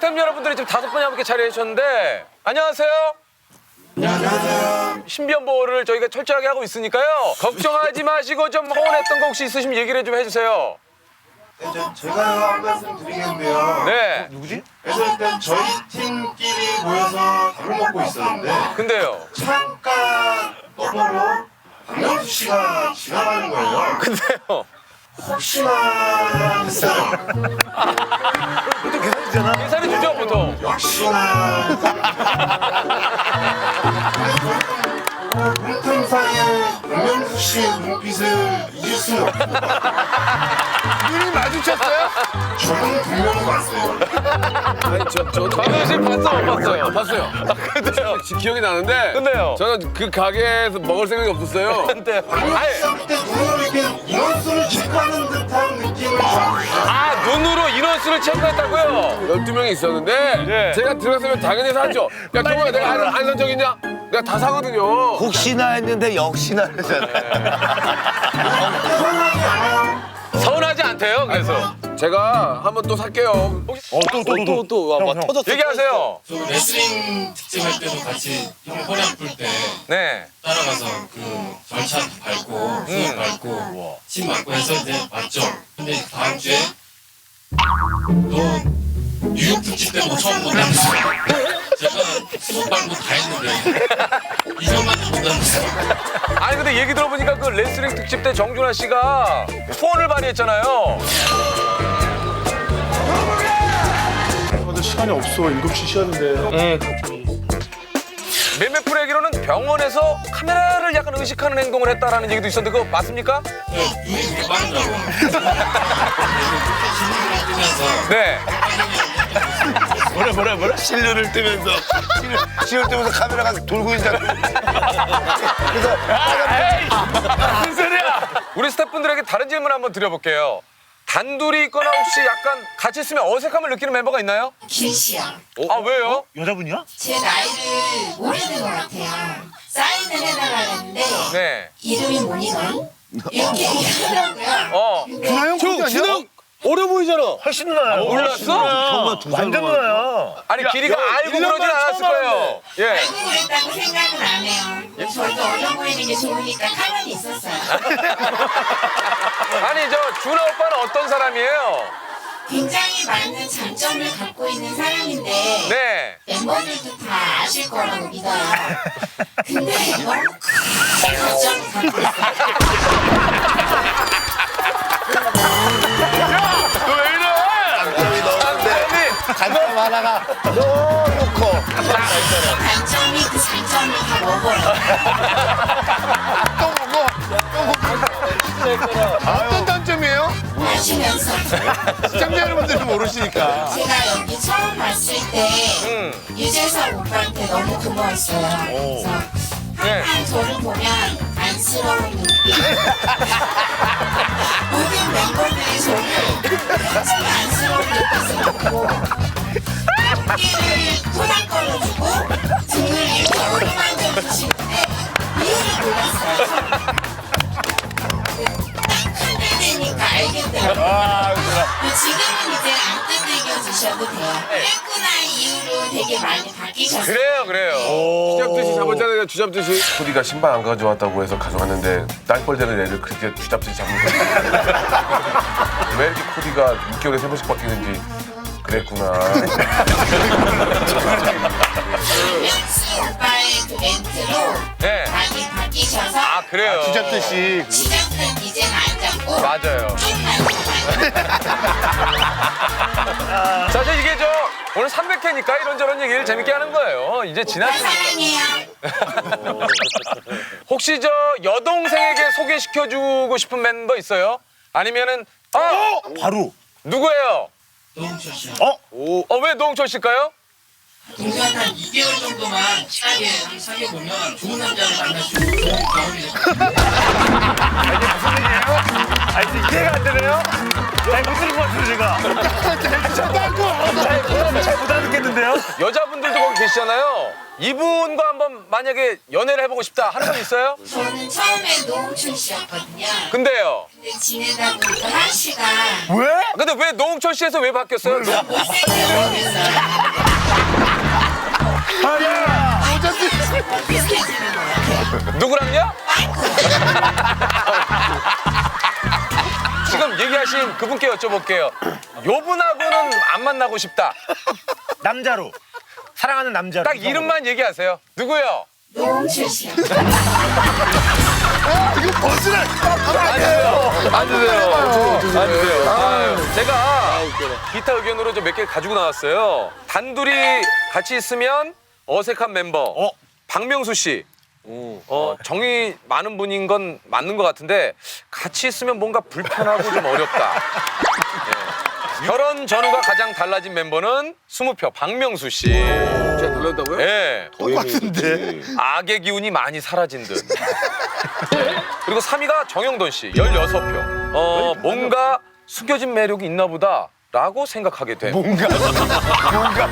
팬 여러분들이 지금 다섯 분이 함께 자리해 주셨는데 안녕하세요. 안녕하세요. 신변보호를 저희가 철저하게 하고 있으니까요. 걱정하지 마시고 좀 허원했던 거 혹시 있으시면 얘기를 좀 해주세요. 네, 저- 제가 한 말씀 드리겠는데요. 네. 그래서 일단 저희 팀끼리 모여서 밥을 먹고 있었는데 근데요. 창가 너머로 박명수 씨가 지나가는 거예요. 근데요. 혹시나 했어요. 인사를 주죠 보통. 역시나. 공통사의 박명수 씨의 눈빛을 잊을 없어요. 눈이 마주쳤어요? 저는 분명히 봤어요. 아니 저 저도 박명수 씨 봤어 못 봤어요? 봤어요. 근데요. 지- 기억이 나는데. 근데요. 저는 그 가게에서 먹을 생각이 없었어요. 근데 아니, 씨가 그때 눈으로 이렇게 인원수를 체크하는 듯한 느낌을 줬어요. 아 눈으로 인원수를 체크했다고요? 12명이 있었는데 예. 제가 들어갔으면 당연히 사죠. 야, 동호야 내가 안, 안산적 있냐? 내가 다 사거든요. 혹시나 했는데 역시나 그러잖아요. 서운하지 않대요. 그래서 제가 한번 또 살게요. 또또또또또와 터졌어. 얘기하세요. 저 레슬링 특집 할 때도 같이 형 허리 아플 때 네. 따라가서 그 절차 밟고 수업 밟고 침 맞고 해서 이제 맞죠. 근데 다음 주에 너 뉴욕 특집 때도 처음 본다면서요. 제가 수업 밟고 다 했는데 이전만 본다면서요. 아니 근데 얘기 들어보니까 그 레슬링 특집 때 정준하 씨가 후원을 많이 했잖아요. 근데 시간이 없어. 7시 쉬었는데. 몇몇 프로 얘기로는 병원에서 카메라를 약간 의식하는 행동을 했다라는 얘기도 있었는데 그거 맞습니까? 신문을 뜨면서 네. 뭐라 뭐라 뭐라? 실루를 뜨면서 실루 뜨면서 카메라가 돌고 있잖아. 그래서 무슨 소리야? 우리 스태프분들에게 다른 질문 한번 드려볼게요. 단둘이 있거나 혹시 약간 같이 있으면 어색함을 느끼는 멤버가 있나요? 길씨야. 아 왜요? 여자분이야? 제 나이를 모르는 것 같아요. 사인을 해달라 했는데 네. 이름이 뭐니 너? 이렇게 얘기하더라고요. 어. 저 준호 어려 보이잖아. 훨씬 누나야. 몰랐어? 완전 누나야. 아니 길이가 알고 그러진 않았을 거예요. 예. 알고 그랬다고 생각은 안 해요. 저도 어려 보이는 게 좋으니까 가만히 있었어요. 아니 저 준하 오빠는 어떤 사람이에요? 굉장히 많은 장점을 갖고 있는 사람인데 네. 멤버들도 다 아실 거라고 믿어요. 근데 너무 큰 장점을 갖고 있어요. 장점 하나가 너무 커. 단점이 그 장점을 다 먹어요. 또 먹어. 어떤 단점이에요? 마시면서. 시청자 여러분들은 모르시니까. 제가 여기 처음 왔을 때 음. 유재석 오빠한테 너무 고마웠어요. 그래서 네. 항상 저를 보면 안쓰러운 눈빛. 모든 멤버들이 저를 굉장히 안쓰러운 보고 어깨를 토닥거려주고 등을 이렇게 어루만져 주시는데 이유를 몰랐어요. 딱한달 되니까 알겠더라고요. 지금 은 이제 안 뜯겨 주셔도 돼요. 했구나 이후로 되게 많이 바뀌셨어요. 그래요, 그래요. 쥐잡듯이 잡았잖아요. 쥐잡듯이. 코디가 신발 안 가져왔다고 해서 가져왔는데 딸뻘 되는 애를 그렇게 쥐잡듯이 잡는 거지. 왜 이렇게 코디가 6개월에 세 번씩 바뀌는지 그랬구나. 명수 오빠의 그 멘트로 네. 많이 바뀌셔서 아 그래요. 진짜뜻이 시작은 이제는 안 잡고 맞아요. 좀만 이제 이게 저 오늘 300회니까 이런저런 얘기를 재밌게 하는 거예요. 이제. 사랑해요. 혹시 저 여동생에게 소개시켜주고 싶은 멤버 있어요? 아니면은 어 바로 누구예요? 노홍철 씨. 어왜 노홍철 씨일까요? 동생 한 2개월 정도만 친하게 사귀어보면 좋은 남자를 만날 수 있는 좋은 경험이 될 거예요. 아니 이해가 안 되네요. 잘 못 들은 것 같은데 제가. 잘못 알아듣겠는데요? 여자분들도 거기 계시잖아요. 이분과 한번 만약에 연애를 해보고 싶다 하는 분 있어요? 저는 처음에 노홍철 씨였거든요. 근데요. 근데 지내다 보니까 한 씨가 왜? 근데 왜 노홍철 씨에서 왜 바뀌었어요? 못생겨서 그래서 누구랑요? 지금 얘기하신 그분께 여쭤볼게요. 요분하고는 안 만나고 싶다. 남자로 사랑하는 남자로. 딱 이름만 얘기하세요. 누구요? 노홍철 씨요. 안 돼요. 안 돼요. 아유, 제가 기타 의견으로 좀 몇 개 가지고 나왔어요. 단둘이 같이 있으면 어색한 member. 박명수 씨. 어, 정이 많은 분인 건 맞는 것 같은데 같이 있으면 뭔가 불편하고 좀 어렵다. 예. 결혼 전후가 가장 달라진 멤버는 스무표 박명수 씨. 제가 달랐다고요? 예. 똑같은데. 악의 기운이 많이 사라진 듯. 그리고 3위가 정영돈 씨, 16표. 어, 뭔가 숨겨진 매력이 있나 보다. 라고 생각하게 돼. 뭔가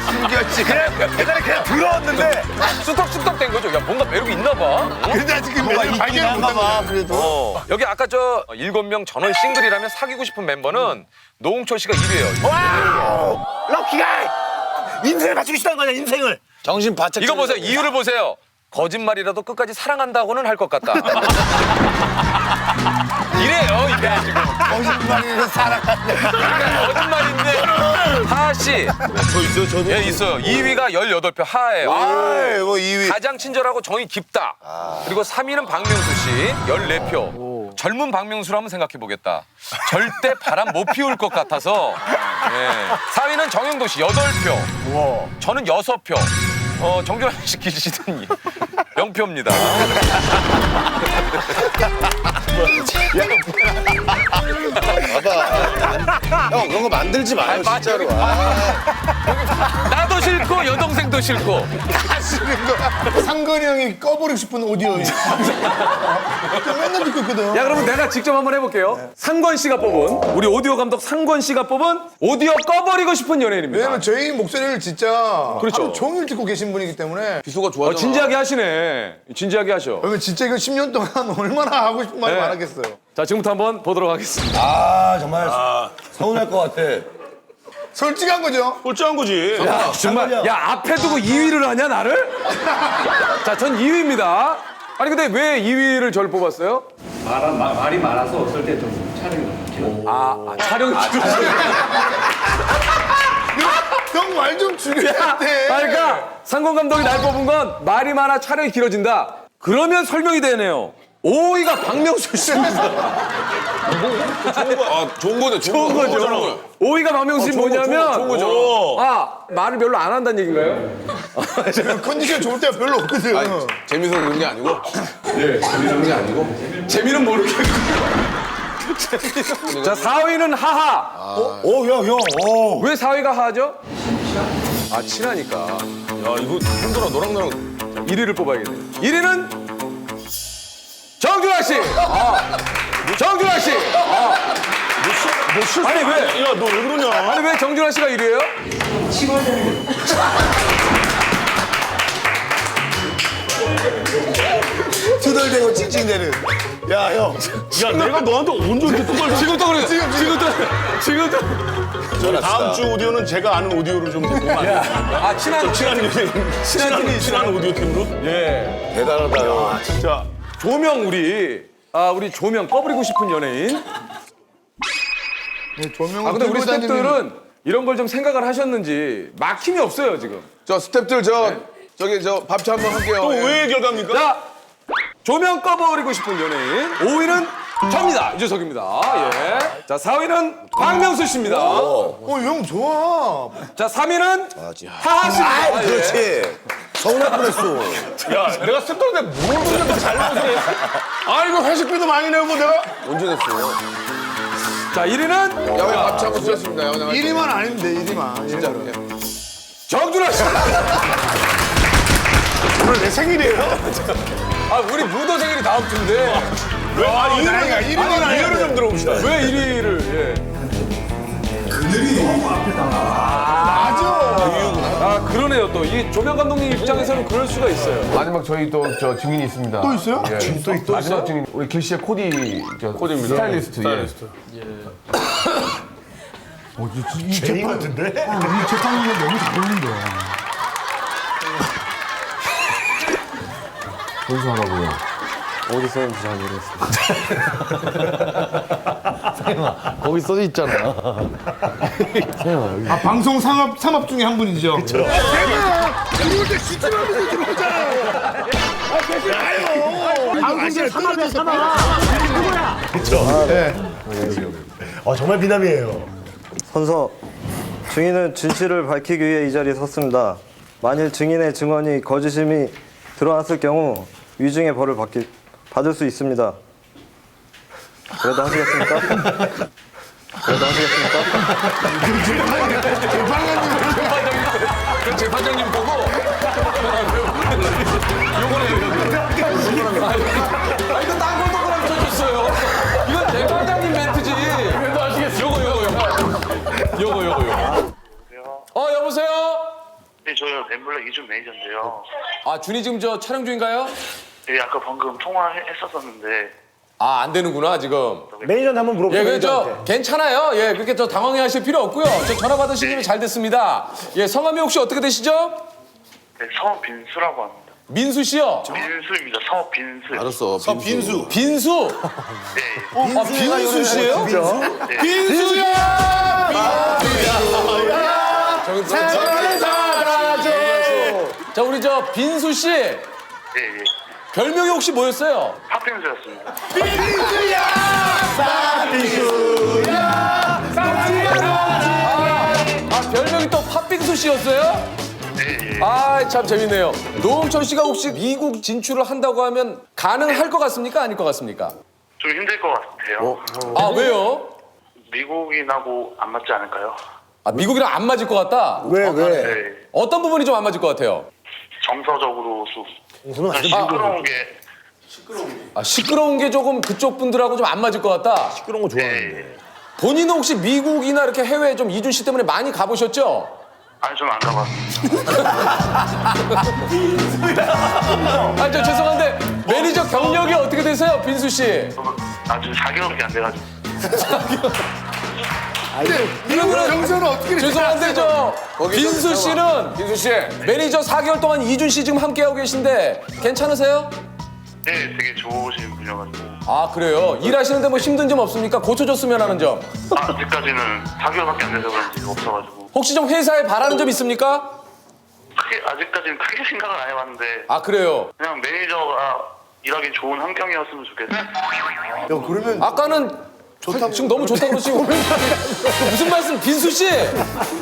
숨겼지. 그냥 옛날에 그냥 들어왔는데. 쑥덕쑥덕 된 거죠. 야, 뭔가 매력이 있나 봐. 응? 근데 아직 매력 발견 못한 거야. 그래도. 어, 여기 아까 저 일곱 명 전원 싱글이라면 사귀고 싶은 멤버는 노홍철 씨가 1위예요. 와! 럭키가 인생을 맞추고 싶다는 거 아니야 인생을. 정신 바짝. 이거 보세요. 이유를 보세요. 거짓말이라도 끝까지 사랑한다고는 할 것 같다. 이래요, 이게 지금. 거짓말이라서 사랑한다. 약간 거짓말인데. 하하 씨. 저 있어요 저도. 예, 있어요. 2위가 18표 하하예요. 아이고 2위. 가장 친절하고 정이 깊다. 그리고 3위는 박명수 씨 14표. 젊은 박명수를 한번 생각해 보겠다. 절대 바람 못 피울 것 같아서. 예. 4위는 정영도 씨 8표. 저는 6표. 어, 정준하 씨 기시더니 0표입니다. 형 그런 거 만들지 마요 진짜로. 나도 싫고 여동생도 싫고. 상근이 형이 꺼버리고 싶은 오디오. 맨날 듣고 있거든. 야 그러면 내가 직접 한번 해볼게요. 상권 씨가 뽑은 우리 오디오 감독 상권 씨가 뽑은 오디오 꺼버리고 싶은 연예인입니다. 왜냐면 저희 목소리를 진짜 그렇죠. 하루 종일 듣고 계신 분이기 때문에 비수가 어, 좋아하잖아. 진지하게 하시네. 진지하게 하셔. 그러면 진짜 이거 10년 동안 얼마나 하고 싶은 말이 네. 많았겠어요. 자 지금부터 한번 보도록 하겠습니다. 아 정말 서운할 것 같아. 솔직한 거죠. 꼴찌한 거지. 야, 정말 야 앞에 두고 2위를 하냐 나를? 자 전 2위입니다. 아니 근데 왜 2위를 저를 뽑았어요? 말은 마- 말이 많아서 어떨 때좀 촬영이 길어. 아, 아 촬영이 길어서. 형말 좀 줄여야 돼. 아, 그러니까 상권 감독이 날 뽑은 건 말이 많아 촬영이 길어진다. 그러면 설명이 되네요. 5위가 박명수 씨입니다. 아, 좋은 거네. 좋은, 거죠. 좋은 거죠. 5위가 박명수 씨 뭐냐면 좋은 거죠. 아 말을 별로 안 한다는 얘기인가요? 컨디션 좋을 때가 별로 없거든. 아니, 재미서 그런 게 아니고. 예, 재미서 그런 게 아니고. 재미는 모르겠고. 자 4위는 하하. 오형 형. 오. 왜 4위가 하하죠? 아 친하니까. 야, 이거 힘들어. 너랑 나랑. 1위를 뽑아야겠네. 1위는 정준하 씨. 아, 정준하 씨. 아. 아니 왜? 야 너 왜 그러냐? 아니 왜 정준하 씨가 1위예요? 투덜대고 찡찡대는. 야 형. 야 내가 너한테 언제 이렇게 똑바로 지금도 그래요. 지금 지금도 지금도. 다음 주 오디오는 제가 아는 오디오를 좀 듣고 아 친한 친한 친한 친한 오디오 팀으로. 대단하다 형. 진짜 조명 우리 아 우리 조명 꺼버리고 싶은 연예인. 조명을 아 근데 우리 들고 다니는 스태프들은 이런 걸 좀 생각을 하셨는지 막힘이 없어요 지금. 저 스탭들 저, 저기 저 밥차 한번 할게요. 예. 왜 결과입니까? 자 조명 꺼버리고 싶은 연예인 5위는 저입니다 유재석입니다. 예. 자 4위는 박명수 씨입니다. 어 형 좋아. 자 3위는 하하 씨입니다. 아 예. 그렇지. 서운할 뻔했어. 야 내가 스태프인데 뭘 보는데 잘 나와서 아 이거 회식비도 많이 내고 내가 언제 됐어요? 자 1위는 야, 왜 밥차 한번 드렸습니다. 야, 내가. 1위만 아닌데 1위만 진짜 로. 정준하 씨. 오늘 내 생일이에요? 아 우리 무도 생일이 다음 주인데 왜? 아, 이유가 1위는 이유를 좀 들어봅시다. 왜 1위를 예. 아 그러네요 또 이 조명 감독님 입장에서는 그럴 수가 있어요. 마지막 저희 또 저 증인이 있습니다. 또 있어요? 예. 또, 또 마지막 있어요? 증인 우리 길씨의 코디 저 코디입니다. 스타일리스트. 스타일리스트. 제이 같은데? 거기서 하라고요. 어디서 했는지 잘 모르겠어요. 거기 써져 있잖아. 아, 방송 상업, 상업 중에 한 분이죠. 아 정말 미남이에요. 선서 증인은 진실을 밝히기 위해 이 자리에 섰습니다. 만일 증인의 증언이 거짓임이 드러났을 경우 위증의 벌을 받기, 받을 수 있습니다. 그래도 하시겠습니까? 그래도 하시겠습니까? 그 재판장님 보고 요거는 아 이거 딴걸 똑바로 쳐줬어요. 이건 재판장님 멘트지. 그래도 아시겠어요. 요거 요거 요거 요거 요거 요거. 어 여보세요. 네, 저요 엠블랙 이준 매니저인데요. 아 준이 지금 저 촬영 중인가요? 네, 아까 방금 통화했었었는데 아 안 되는구나 지금. 매니저한테 한번 물어보세요. 예, 그저 매니저한테. 괜찮아요. 예, 그렇게 저 당황해 하실 필요 없고요. 저 전화 받으신 김에 잘 됐습니다. 예, 성함이 혹시 어떻게 되시죠? 네, 성우 빈수라고 합니다. 민수 씨요. 빈수입니다. 성우 빈수. 알았어, 빈수. 빈수. 네, 아 빈수 씨예요? 빈수야. 자 우리 저 빈수 씨 네, 예. 별명이 혹시 뭐였어요? 팥빙수였습니다. 아 별명이 또 팥빙수 씨였어요? 네, 예. 아 참 재밌네요. 노홍철 씨가 혹시 미국 진출을 한다고 하면 가능할 것 같습니까? 아닐 것 같습니까? 좀 힘들 것 같아요. 아 왜요? 미국인하고 안 맞지 않을까요? 아 미국이랑 안 맞을 것 같다. 왜 왜? 네, 어떤 부분이 좀 안 맞을 것 같아요? 정서적으로 수. 저는 아주 시끄러운 게. 아, 시끄러운 게 조금 그쪽 분들하고 좀 안 맞을 것 같다. 시끄러운 거 좋아하는데. 네. 본인은 혹시 미국이나 이렇게 해외 좀 이준 씨 때문에 많이 가보셨죠? 아니, 저는 안 가봤습니다. 아, 저 죄송한데 매니저 경력이 어떻게 되세요, 빈수 씨? 저는 아직 4개월밖에 안 돼가지고. 그러면 정서는 어떻게 죄송한데 저 빈수 씨는 빈수 씨. 매니저 4개월 동안 이준 씨 지금 함께 하고 계신데 괜찮으세요? 네, 되게 좋으신 분이어가지고. 아 그래요? 일하시는데 뭐 힘든 점 없습니까? 고쳐줬으면 하는 점. 아, 아직까지는 4개월밖에 안 돼서 그런지 없어가지고. 혹시 좀 회사에 바라는 점 있습니까? 크게, 아직까지는 크게 생각은 안 해봤는데. 아 그래요. 그냥 매니저가 일하기 좋은 환경이었으면 좋겠어요. 야 그러면 아까는 지금 너무 좋다고 그러시고 무슨 말씀 빈수 씨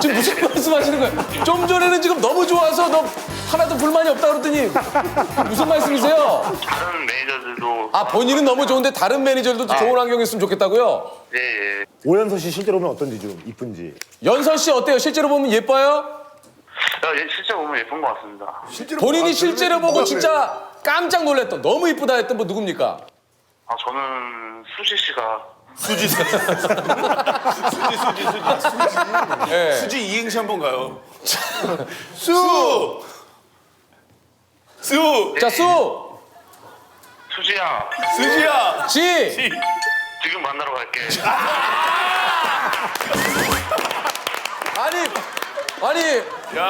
지금 무슨 말씀 하시는 거예요? 좀 전에는 지금 너무 좋아서 너 하나도 불만이 없다 그랬더니 무슨 말씀이세요? 다른 매니저들도 아 본인은 너무 좋은데 다른 매니저들도 좋은 환경이었으면 좋겠다고요? 예, 예. 오연서 씨 실제로 보면 어떤지 좀 이쁜지. 연서 씨 어때요? 실제로 보면 예뻐요? 야, 얘 실제 보면 예쁜 것 같습니다. 본인이 실제로 보고 진짜 깜짝 놀랐던 너무 이쁘다 했던 분 누굽니까? 아, 저는 수지 씨가 예. 수지 이행시 한번 가요. 수! 수! 자 수, 수지야 수지야! 지, 지금 만나러 갈게. 아니 아니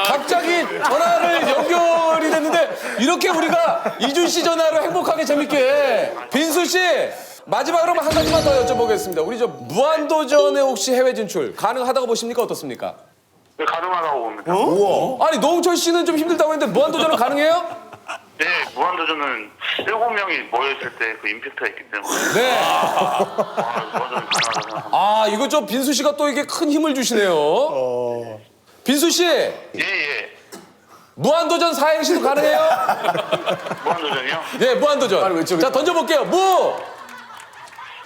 갑자기 전화를 연결이 됐는데 이렇게 우리가 이준 씨 전화로 행복하게 재밌게 빈수 씨 마지막으로 한 가지만 더 여쭤보겠습니다. 우리 저 무한도전에 혹시 해외 진출 가능하다고 보십니까 어떻습니까? 네, 가능하다고 봅니다. 아니 노홍철 씨는 좀 힘들다고 했는데 무한도전은 가능해요? 네, 무한도전은 일곱 명이 모여있을 때 그 임팩트가 있기 때문에 네. 아, 무한도전 가능하다 생각합니다. 아 이거 저 빈수 씨가 또 이게 큰 힘을 주시네요. 빈수 씨 예, 예. 무한도전 사행시도 가능해요? 무한도전이요? 네 무한도전. 자 던져볼게요. 무,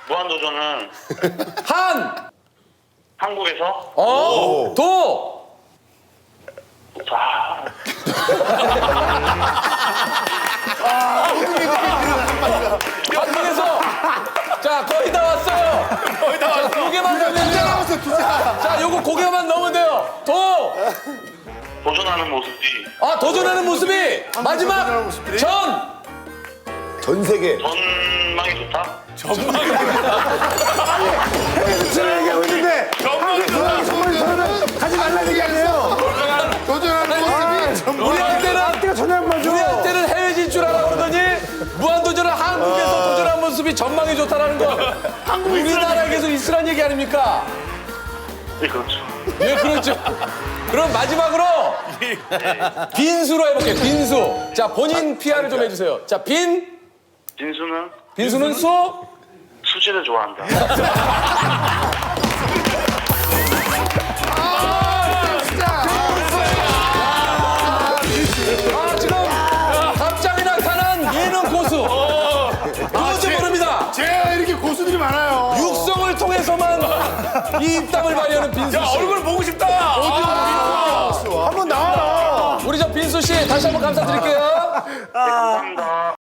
무한도전은 한! 한국에서 어! 도! 아. 아, 한국에서! 자, 거의 다 왔어요! 거의 다 왔어! 고개만 넘으면 돼요! 자 요거 고개만 넘으면 돼요! 도! 도전하는 모습이 아, 도전하는 모습이! 마지막! 전 모습이? 전! 세계. 전망이 좋다. 지금 얘기하고 있는데 한국에서 정말 저는 가지 말라는 얘기 아니에요? 도전하는 모습이 우리한테는 앞뒤가 전혀 안 맞아. 우리한테는 해외 진출 하라 그러더니 무한도전을 한국에서 도전한 모습이 전망이 좋다라는 거 우리나라에 계속 있으란 얘기 아닙니까? 네, 그렇죠. 네, 그렇죠. 그럼 마지막으로 빈수로 해볼게요. 빈수. 자, 본인 PR을 좀 해주세요. 자, 빈. 진수는 빈수는 수. 수지를 좋아한다. 아, 지금 갑자기 나타난 예능 고수. 누군지 모릅니다. 제가 이렇게 고수들이 많아요. 육성을 통해서만 이 입담을 발휘하는 빈수 씨. 얼굴 보고 싶다. 한번 나와라. 우리 저 빈수 씨 다시 한번 감사드릴게요. 네, 감사합니다.